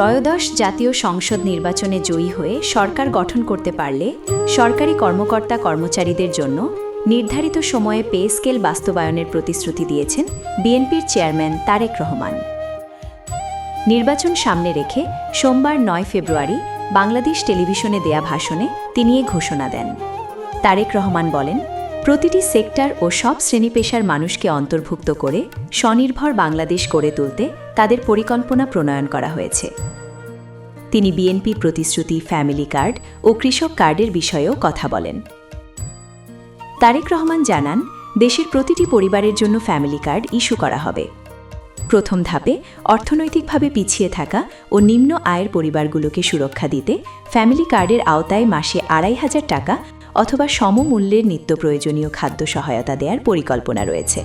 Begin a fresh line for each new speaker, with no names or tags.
ত্রয়োদশ জাতীয় সংসদ নির্বাচনে জয়ী হয়ে সরকার গঠন করতে পারলে সরকারি কর্মকর্তা কর্মচারীদের জন্য নির্ধারিত সময়ে পে স্কেল বাস্তবায়নের প্রতিশ্রুতি দিয়েছেন বিএনপির চেয়ারম্যান তারেক রহমান। নির্বাচন সামনে রেখে সোমবার নয় ফেব্রুয়ারি বাংলাদেশ টেলিভিশনে দেয়া ভাষণে তিনি এ ঘোষণা দেন। তারেক রহমান বলেন প্রতিটি সেক্টর ও সব শ্রেণি পেশার মানুষকে অন্তর্ভুক্ত করে স্বনির্ভর বাংলাদেশ গড়ে তুলতে তাদের পরিকল্পনা প্রণয়ন করা হয়েছে। তিনি বিএনপির প্রতিশ্রুতি, ফ্যামিলি কার্ড ও কৃষক কার্ডের বিষয়েও কথা বলেন। তারেক রহমান জানান, দেশের প্রতিটি পরিবারের জন্য ফ্যামিলি কার্ড ইস্যু করা হবে। প্রথম ধাপে অর্থনৈতিকভাবে পিছিয়ে থাকা ও নিম্ন আয়ের পরিবারগুলোকে সুরক্ষা দিতে ফ্যামিলি কার্ডের আওতায় মাসে আড়াই হাজার টাকা অথবা সমমূল্যের নিত্য প্রয়োজনীয় খাদ্য সহায়তা দেওয়ার পরিকল্পনা রয়েছে।